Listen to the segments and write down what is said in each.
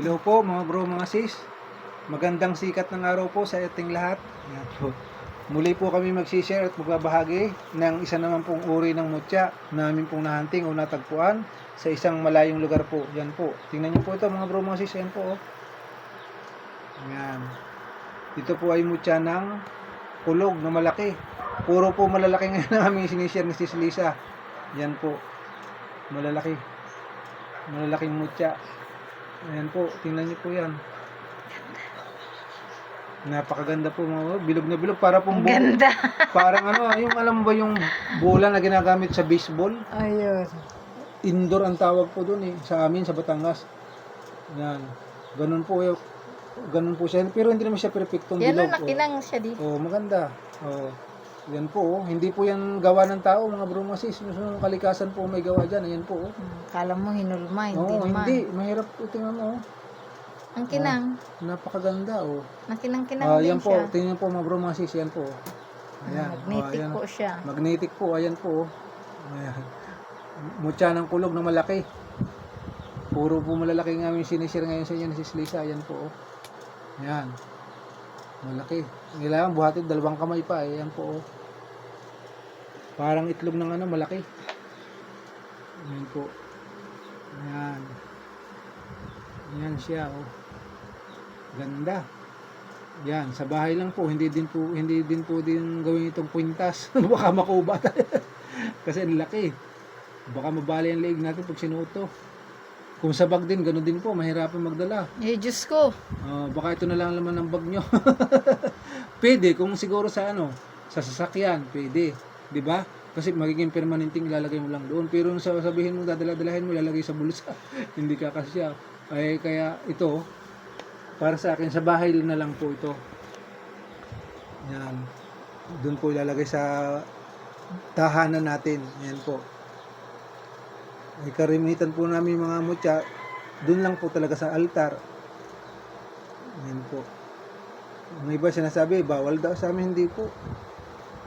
Hello po mga bro, mga sis. Magandang sikat ng araw po sa ating lahat. Yan po. Muli po kami magsishare at magbabahagi ng isa naman pong uri ng mutya namin pong nahanting o natagpuan sa isang malayong lugar po. Yan po. Tingnan niyo po ito mga bro, mga sis. Yan po. Oh. Yan. Ito po ay mutya ng kulog na malaki. Puro po malalaki ngayon ang aming sinishare ni Sis Lisa. Yan po. Malalaki. Malalaking mutya. Ayan po, tingnan niyo po yan. Napakaganda po mga bilog na bilog para pong Ang bu- ganda. parang ano, ah, yung alam mo ba yung bola na ginagamit sa baseball? Ayun. Indoor ang tawag po doon eh, sa amin sa Batangas. Yan. Ganun po yung ganun po siya. Pero hindi naman siya perfectong Yan bilog. o, nakinang siya di. Oh, maganda. Oh. Yan po, oh. hindi po yan gawa ng tao, mga bro mga sis. Yung kalikasan po may gawa dyan. Ayan po. Oh. Hmm, Kala mo hinulma, hindi Oo, naman. hindi. Mahirap po. Tingnan mo. Oh. Ang kinang. Napakaganda. Oh. Nakinang-kinang Ah, din yan po. siya. Tingnan po mga bro mga sis. Yan po. Ayan. Magnetic Oh, ayan. po siya. Magnetic po. Ayan po. oh. Ayan. Mutya ng kulog na malaki. Puro po malalaki nga yung sinishare ngayon sa inyo ni Sis Lisa. Ayan po. Oh. Ayan. Malaki. Kailangan buhatin dalawang kamay pa. eh. Ayan po. Oh. Parang itlog ng ano, malaki. Ayan po. Ayan. Ayan siya. Oh. Ganda. Yan, sa bahay lang po, hindi din po hindi din po din gawin itong kwintas. Baka makuba tayo. Kasi ang laki. Baka mabali ang leeg natin pag sinuto. Kung sa bag din, ganoon din po, mahirapan magdala. Eh, Diyos ko. Ah, baka ito na lang laman ng bag nyo. pwede, kung siguro sa ano, sa sasakyan, pwede. 'Di ba? Kasi magiging permanenteng ilalagay mo lang doon. Pero kung sasabihin mo, dadala-dalahin mo, ilalagay sa bulsa. Hindi ka kasya. Ay, kaya ito, para sa akin, sa bahay na lang po ito. Yan. Doon po ilalagay sa tahanan natin. Yan po. Ay karimitan po namin mga mutya, doon lang po talaga sa altar. Yan po. Ang iba sinasabi, bawal daw sa amin, hindi po.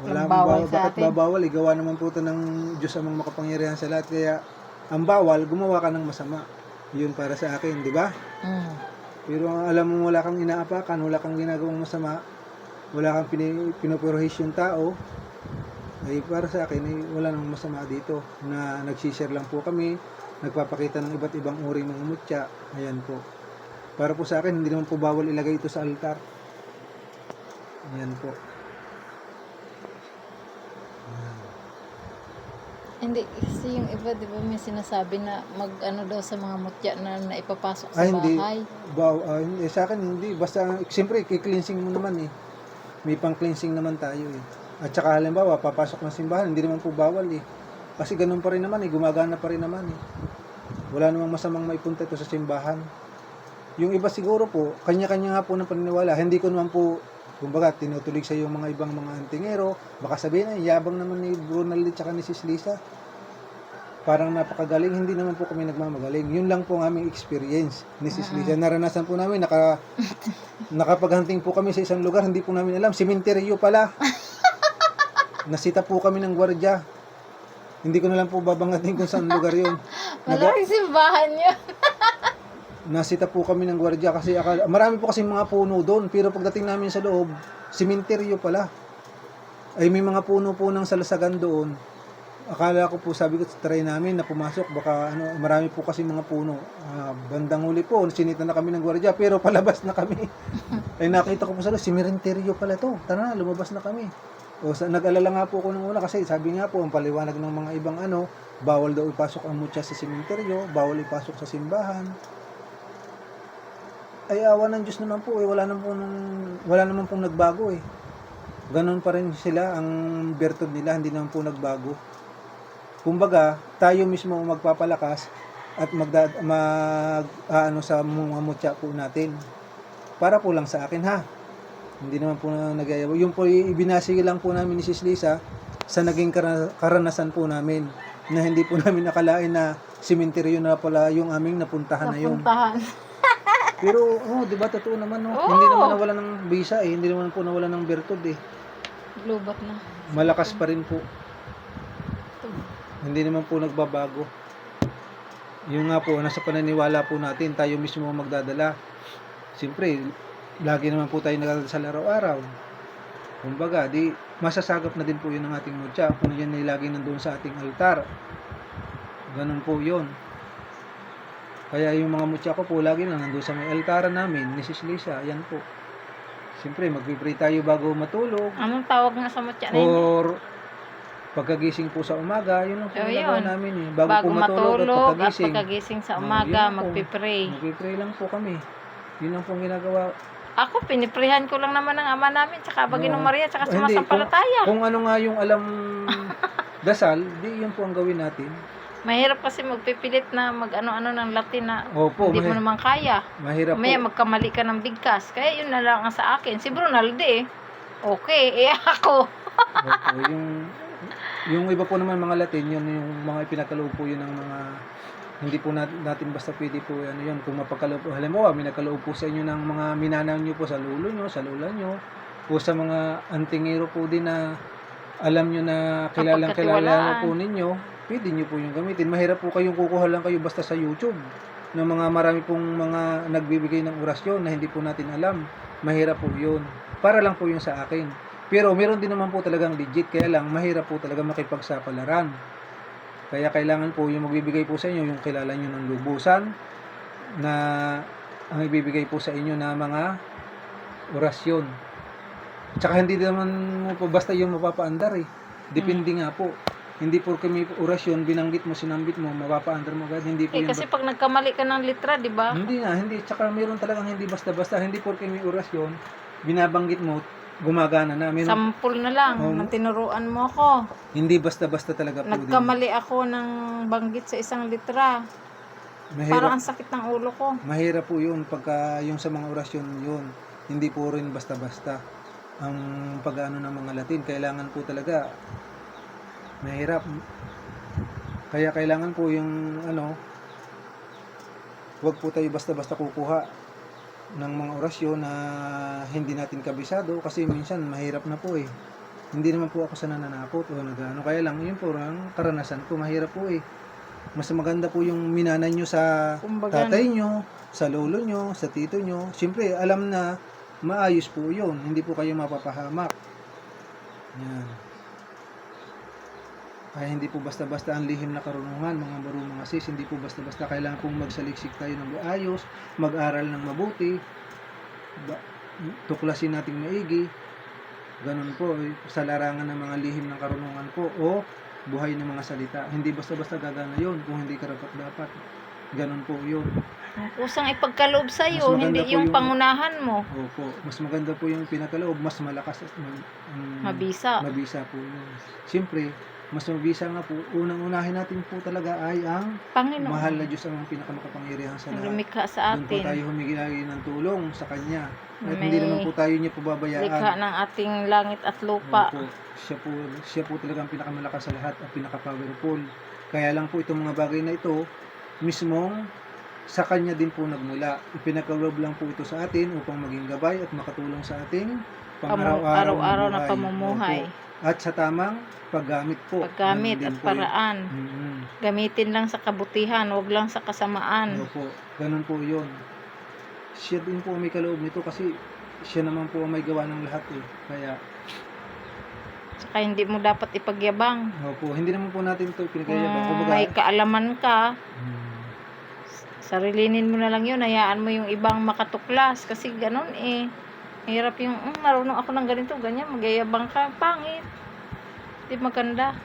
Wala Ang bawal bawal, sa bakit atin? babawal? Igawa naman po ito ng Diyos amang makapangyarihan sa lahat. Kaya, ang bawal, gumawa ka ng masama. Yun para sa akin, di ba? Hmm. Pero ang alam mo wala kang inaapakan, wala kang ginagawang masama, wala kang pini, pinupurhis yung tao, ay para sa akin, ay wala namang masama dito na nagsishare lang po kami, nagpapakita ng iba't ibang uri ng mutya. Ayan po. Para po sa akin, hindi naman po bawal ilagay ito sa altar. Ayan po. Hindi, kasi yung iba, di ba, may sinasabi na mag-ano daw sa mga mutya na naipapasok sa Ay, hindi. bahay. Baw, ah, hindi. sa akin hindi. Basta, siyempre, kikleansing mo naman eh. May pang-cleansing naman tayo eh. At saka halimbawa, papasok ng simbahan, hindi naman po bawal eh. Kasi ganun pa rin naman eh, gumagana pa rin naman eh. Wala namang masamang maipunta ito sa simbahan. Yung iba siguro po, kanya-kanya nga po ng paniniwala. Hindi ko naman po, kumbaga, tinutulig sa yung mga ibang mga antingero. Baka sabihin ay, yabang naman ni Brunel at saka ni Sis Lisa. Parang napakagaling, hindi naman po kami nagmamagaling. Yun lang po ang aming experience ni Sis Lisa. Naranasan po namin, naka, nakapaghanting po kami sa isang lugar, hindi po namin alam, simenteryo pala. Nasita po kami ng gwardya. Hindi ko na lang po babangatin kung saan lugar yun. Naga- Malaking simbahan niya. Nasita po kami ng gwardiya kasi akala, marami po kasi mga puno doon pero pagdating namin sa loob simenteryo pala. Ay may mga puno po ng salasagan doon. Akala ko po sabi ko try namin na pumasok. Baka ano marami po kasi mga puno. Ah, bandang huli po sinita na kami ng gwardiya pero palabas na kami. Ay nakita ko po sa loob simenteryo pala to. Tara na lumabas na kami. O sa, nag-alala nga po ako nung una kasi sabi nga po ang paliwanag ng mga ibang ano bawal daw ipasok ang mutya sa simenteryo bawal ipasok sa simbahan ay awa ng Diyos naman po eh. Wala naman po nung, wala naman pong nagbago eh. Ganon pa rin sila ang bertud nila hindi naman po nagbago. Kumbaga tayo mismo ang magpapalakas at magda, mag ano sa mga mutya po natin. Para po lang sa akin ha? Hindi naman po na nagyayabang yung po ibinasi lang po namin ni Sis Lisa sa naging kara- karanasan po namin na hindi po namin nakalain na simenteryo na pala yung aming napuntahan na yun. Napuntahan. Pero, oh, di ba, totoo naman, no? Oo. Hindi naman nawala ng visa eh. Hindi naman po nawala ng bertud eh. Lubat na. Malakas pa rin po. Hindi naman po nagbabago. yung nga po, nasa pananiwala po natin, tayo mismo ang magdadala. Siyempre, lagi naman po tayo nagdadasal araw-araw. Kumbaga, di masasagap na din po yun ng ating mutya kung yan ay lagi nandun sa ating altar. Ganun po yun. Kaya yung mga mutya ko po lagi na nandun sa may altara namin, ni Sis Lisa, yan po. Siyempre, magpipray tayo bago matulog. Anong tawag nga sa mutya na yun? Or pagkagising po sa umaga, yun ang Oh, ginagawa yun. namin eh. Bago, Bago po matulog, matulog at at pagkagising. pagkagising sa Oh, umaga, po. magpipray. Magpipray lang po kami. Yun ang pong ginagawa. Ako, piniprihan ko lang naman ng ama namin, tsaka Baginong Oo. Maria, tsaka Oh, sumasampalataya. Kung ano nga yung alam dasal, di yun po ang gawin natin. Mahirap kasi magpipilit na mag-ano-ano ng Latin na Opo, hindi mo naman kaya. mahirap Maya po. magkamali ka ng bigkas. Kaya yun na lang ang sa akin. Si Brunalde eh. Okay, eh ako. Opo, yung yung iba po naman mga Latin, yun yung mga ipinakaloob po yun ng mga hindi po nat- natin basta pwede po ano yun kung mapagkaloob po halimbawa may nakaloob po sa inyo ng mga minanaw nyo po sa lulo nyo sa lola nyo o sa mga antingero po din na alam nyo na kilalang kilala po ninyo pwede nyo po yung gamitin. Mahirap po kayong kukuha lang kayo basta sa youtube ng mga marami pong mga nagbibigay ng orasyon na hindi po natin alam. Mahirap po yun. Para lang po yung sa akin. Pero meron din naman po talagang legit. Kaya lang mahirap po talaga makipagsapalaran. Kaya kailangan po yung magbibigay po sa inyo yung kilala nyo ng lubusan na ang ibibigay po sa inyo na mga orasyon. Tsaka hindi naman mo po basta yung mapapaandar eh. Depende nga po. Hindi po may orasyon, binanggit mo, sinambit mo, mapapaandar mo agad. Hindi po Eh, yun kasi pag nagkamali ka ng litra, di ba? hindi na, hindi. Tsaka meron talagang hindi basta-basta. Hindi porke may orasyon, binabanggit mo, gumagana na. Meron, Sampul na lang Oo. ng tinuruan mo ako. hindi basta-basta talaga po din. Nagkamali ako ng banggit sa isang litra. Mahirap, Parang ang sakit ng ulo ko. mahirap po yun pagka yung sa mga orasyon yun. Hindi po rin basta-basta ang pag-ano ng mga Latin. Kailangan po talaga mahirap. Kaya kailangan po yung ano, wag po tayo basta-basta kukuha ng mga orasyon na hindi natin kabisado kasi minsan mahirap na po eh. Hindi naman po ako sa nananakot o nagano. Kaya lang, yun po ang karanasan ko. Mahirap po eh. Mas maganda po yung minana nyo sa Kumbaga, tatay nyo, sa lolo nyo, sa tito nyo. Siyempre, alam na maayos po yun. Hindi po kayo mapapahamak. Yan. Kaya hindi po basta-basta ang lihim na karunungan, mga marunong mga sis. Hindi po basta-basta kailangan pong magsaliksik tayo ng maayos, mag-aral ng mabuti, tuklasin nating maigi. Ganun po, eh, sa larangan ng mga lihim ng karunungan po o buhay ng mga salita. Hindi basta-basta gagana yun kung hindi karapat-dapat. Ganun po yun. kusang ipagkaloob sa'yo, maganda hindi yung yung- pangunahan mo. Opo, mas maganda po yung pinakaloob, mas malakas at ma- mm, Mabisa. mabisa po yun. Siyempre, mas mabisa nga po, unang-unahin natin po talaga ay ang Panginoon, mahal na Diyos ang pinakamakapangyarihan sa lahat. lumikha sa Doon po atin. tayo humingi lagi ng tulong sa Kanya. At May hindi naman po tayo niya Likha pababayaan. ng ating langit at lupa. Opo, siya po, siya po talaga ang pinakamalakas sa lahat at pinaka-powerful. Kaya lang po itong mga bagay na ito, mismong sa Kanya din po nagmula. Ipinagkaloob lang po ito sa atin upang maging gabay at makatulong sa ating pang-araw-araw araw-araw na pamumuhay. At sa tamang paggamit po. Paggamit at po paraan. Mhm. Gamitin lang sa kabutihan, wag lang sa kasamaan. Opo, ganun po yun. Siya din po may kaloob nito kasi siya naman po may gawa ng lahat eh. Kaya, Saka hindi mo dapat ipagyabang. opo, hindi naman po natin ito pinagayabang. Kumbaga, may kaalaman ka, Hmm. sarilinin mo na lang yun, hayaan mo yung ibang makatuklas. Kasi ganun eh. Hirap yung, "Mm, marunong ako ng ganito, ganyan, magyayabang ka, pangit. Di maganda.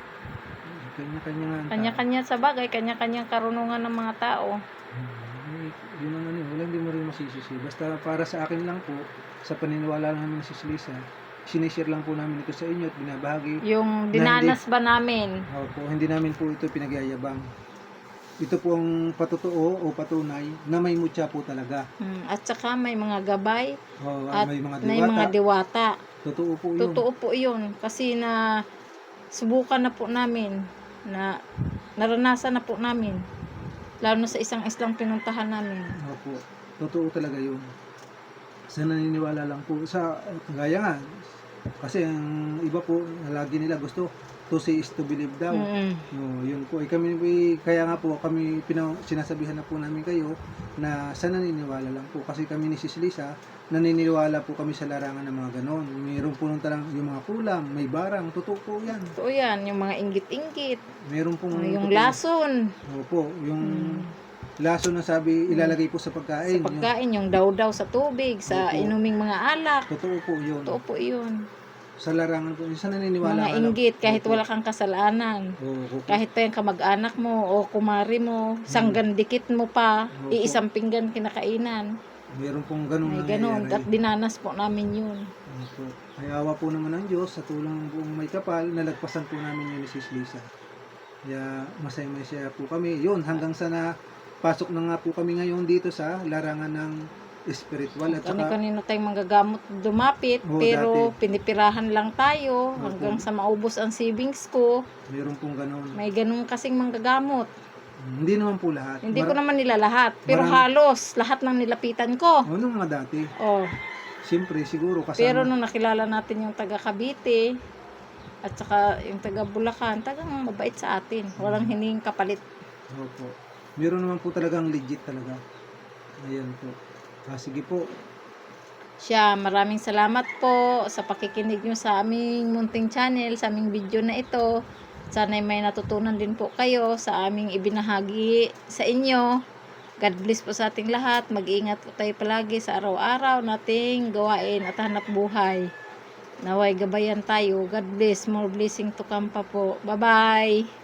Kanya-kanya nga. ang. Kanya-kanya sa bagay, kanya-kanyang karunungan ng mga tao. Hmm, eh, Yun naman yun. Wala hindi mo rin masisisi. Basta para sa akin lang po, sa paniniwala lang namin si Lisa, sinishare lang po namin ito sa inyo at binabahagi. Yung dinanas ba namin? Opo, hindi namin po ito pinagyayabang. Ito po ang patotoo o patunay na may mutya po talaga. Hmm, At saka may mga gabay, O, At may mga may diwata. mga diwata. Totoo po yun. Totoo po yun. Kasi na subukan na po namin na naranasan na po namin. Lalo na sa isang islang pinuntahan namin. Opo, totoo talaga yun. Sa naniniwala lang po. Sa, gaya nga, kasi ang iba po, lagi nila gusto, to see is to believe daw. Mm. No, yun po. Eh, kami, eh, kaya nga po kami pina, sinasabihan na po namin kayo na sa naniniwala lang po. Kasi kami ni Sis Lisa, naniniwala po kami sa larangan ng mga ganon. Mayroon po nung talang yung mga kulam, may barang, totoo po yan. Totoo yan, yung mga inggit-inggit. Meron pong... yung totoo- lason. Opo, yung Mm. laso na sabi ilalagay po sa Sa pagkain. Yung- pagkain, yung daw-daw sa tubig, sa Opo. inuming mga alak. totoo po yun. Totoo po yun. Sa larangan po, sa naniniwala Mga ka inggit, kahit wala kang kasalanan. Oo. Kahit pa yung kamag-anak mo o kumari mo, sanggan dikit mo pa, Opo. iisang pinggan kinakainan. Meron pong ganun May ganun. At dinanas po namin yun. Opo. Ay awa po naman ng Diyos sa tulong ng buong may kapal, nalagpasan po namin yun ni Sis Lisa. Kaya masaya-masaya po kami. Yun, hanggang sa na pasok na nga po kami ngayon dito sa larangan ng spiritual at saka Kani-kanino tayong manggagamot dumapit, Oo, pero pinipirahan lang tayo hanggang sa maubos ang savings ko. meron pong ganun. May ganun kasing manggagamot. Hindi naman po lahat. Hindi ko Mara- naman nila lahat, pero Marami. halos lahat ng nilapitan ko. O, nung mga dati, Oh, siyempre siguro kasama. pero nung nakilala natin yung taga Cavite at saka yung taga Bulacan, tagang mabait sa atin. Walang hiningin kapalit. Opo. Meron naman po talagang legit talaga. Ayan po. Ah, sige po. Siya, maraming salamat po sa pakikinig nyo sa aming munting channel, sa aming video na ito. Sana'y may natutunan din po kayo sa aming ibinahagi sa inyo. God bless po sa ating lahat. Mag-ingat po tayo palagi sa araw-araw nating gawain at hanap buhay. Naway gabayan tayo. God bless. More blessing to come pa po. Bye-bye.